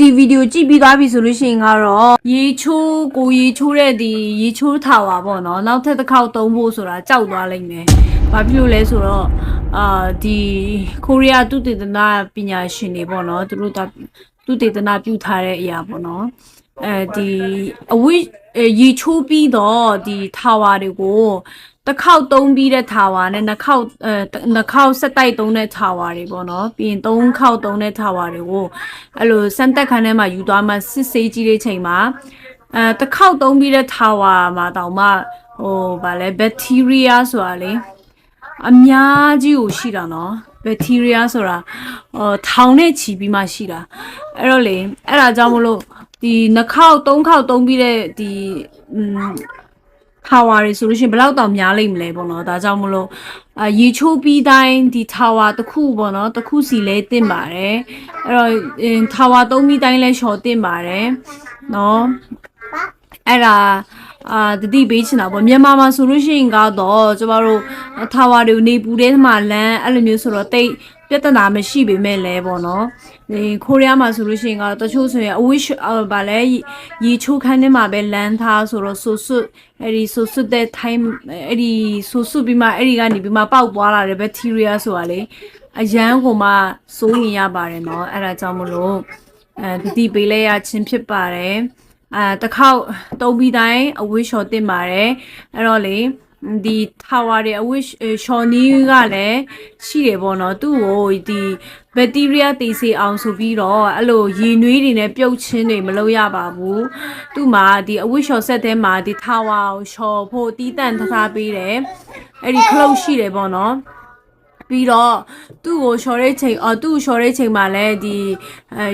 တို့ဒီဗီဒီယိုကြည့်ပြီးသွားပြီဆိုလို့ရှိရင်ကတော့ရေချိုးကိုရေချိုးတဲ့ဒီရေချိုးထာဝါပေါ့နော်နောက်ထပ်တစ်ခေါက်သုံးဖို့ဆိုတာကြောက်သွားလိမ့်မယ်ဘာဖြစ်လို့လဲဆိုတော့အာဒီကိုရီးယားသူတေသနာပညာရှင်တွေပေါ့နော်သူတို့ဒါသူတေသနာပြုထားတဲ့အရာပေါ့နော်အဲဒီအဝိအဲရေချိုးပြီးတော့ဒီထာဝါတွေကို တစ်ခေါက်သုံးပြီးတဲ့ထာဝါနဲ့နှစ်ခေါက်အဲနှစ်ခေါက်ဆက်တိုက်သုံးတဲ့ထာဝါတွေပေါ့နော်ပြီးရင်သုံးခေါက်သုံးတဲ့ထာဝါတွေကိုအဲ့လိုစမ်းတက်ခန်းထဲမှာယူသွားမှစစ်ဆေးကြည့်တဲ့ချိန်မှာအဲတစ်ခေါက်သုံးပြီးတဲ့ထာဝါမှာတောင်မှဟိုဗာလဲဘက်တီးရီးယားဆိုတာလေအများကြီးကိုရှိတာနော်ဘက်တီးရီးယားဆိုတာဟိုထောင်နဲ့ချီပြီးမှရှိတာအဲ့တော့လေအဲ့ဒါကြောင့်မလို့ဒီနှစ်ခေါက်သုံးခေါက်သုံးပြီးတဲ့ဒီอืม tower တွေဆိုလို့ရှိရင်ဘယ်လောက်တောင်များလိမ့်မလဲပေါ့နော်ဒါကြောင့်မလို့အာရေချိုးပြီးတိုင်းဒီ tower တစ်ခုပေါ့နော်တစ်ခုစီလဲတင်ပါတယ်အဲ့တော့အင်း tower သုံးပြီးတိုင်းလဲရှော်တင်ပါတယ်နော်အဲ့ဒါ အာတတိပေးချင်တာပေါ့မြန်မာမှာဆိုလို့ရှိရင်ကတော့ကျမတို့ထာဝါတွေနေပူတဲ့မှာလမ်းအဲ့လိုမျိုးဆိုတော့တိတ်ပြဿနာမရှိပေမဲ့လည်းပေါ့နော်ဒီကိုရီးယားမှာဆိုလို့ရှိရင်ကတော့တချို့ဆိုရင်အဝိရှ်ဗာလဲရေချိုးခန်းထဲမှာပဲလမ်းထားဆိုတော့ဆူဆွတ်အဲ့ဒီဆူဆွတ်တဲ့ time အဲ့ဒီဆူဆွတ်ပြီးမှအဲ့ဒီကနေပြီးမှပေါက်သွားလာတဲ့ bacteria ဆိုတာလေအရန်ကိုမှစိုးရင်ရပါတယ်နော်အဲ့ဒါကြောင့်မလို့အဲတတိပေးလဲရချင်းဖြစ်ပါတယ် အဲတစ်ခေါက်တုံးပြီးတိုင်းအဝိရှော်တင်ပါတယ်အဲ့တော့လေဒီ tower တွေအဝိရှော်နီးကလည်းရှိတယ်ပေါ့နော်သူ့ကိုဒီဘက်တီးရီးယားတေးစေအောင်ဆိုပြီးတော့အဲ့လိုရေနွေးတွေနဲ့ပြုတ်ချင်းတွေမလုပ်ရပါဘူးသူ့မှာဒီအဝိရှော်ဆက်ထဲမှာဒီ tower ကိုရှော်ဖို့တီးတန့်ထားပေးတယ်အဲ့ဒီ close ရှိတယ်ပေါ့နော် ပြီးတော့သူ့ကိုလျှော်တဲ့ချိန်အော်သူ့ကိုလျှော်တဲ့ချိန်မှာလည်းဒီ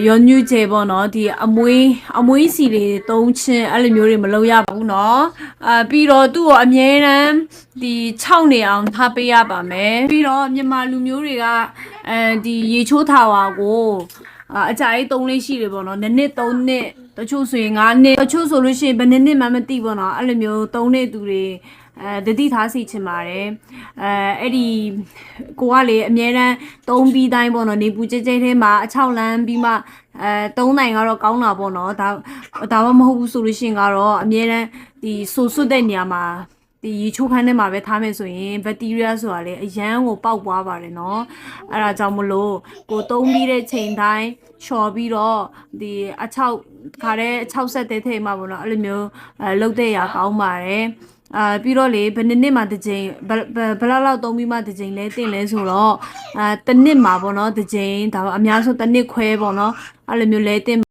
ရောညူကျဲပေါ့နော်ဒီအမွေးအမွေးစီတွေသုံးချင်းအဲ့လိုမျိုးတွေမလုပ်ရဘူးနော်အဲပြီးတော့သူ့ကိုအမြဲတမ်းဒီ6နေအောင်ထားပေးရပါမယ်ပြီးတော့မြန်မာလူမျိုးတွေကအဲဒီရေချိုးထာဝါကိုအကြိုက်3လေးရှိတယ်ပေါ့နော်နှစ်နှစ်3နှစ်တချို့ဆိုရင်9နှစ်တချို့ဆိုလို့ရှိရင်ဘယ်နှစ်နှစ်မှမသိပေါ့နော်အဲ့လိုမျိုး3နှစ်သူတွေ အဲတတိထားစီချင်ပါတယ်အဲအဲ့ဒီကိုကလေအများတန်းသုံးပြီးတိုင်းပေါ့နော်နေပူကြဲကြဲထဲမှာအချောက်လန်းပြီးမှအဲသုံးနိုင်ကတော့ကောင်းတာပေါ့နော်ဒါဒါမှမဟုတ်ဘူးဆိုလို့ရှိရင်ကတော့အများတန်းဒီဆူဆွတ်တဲ့နေရာမှာဒီရေချိုးခန်းထဲမှာပဲထားမယ်ဆိုရင်ဘက်တီးရီးယားဆိုတာလေအရန်ကိုပေါက်ပွားပါတယ်နော်အဲ့ဒါကြောင့်မလို့ကိုသုံးပြီးတဲ့ချိန်တိုင်းချော်ပြီးတော့ဒီအချောက်ခါတဲ့အချောက်ဆက်တဲ့ထဲမှာပေါ့နော်အဲ့လိုမျိုးအဲလှုပ်တဲ့ရာကောင်းပါတယ် အာပြီးတော့လေဘယ်နှစ်နှစ်မှတစ်ကြိမ်ဘယ်ဘယ်လောက်လောက်သုံးပြီးမှတစ်ကြိမ်လဲတင်လဲဆိုတော့အာတစ်နှစ်မှာပေါ့နော်တစ်ကြိမ်ဒါအများဆုံးတစ်နှစ်ခွဲပေါ့နော်အဲ့လိုမျိုးလဲတင်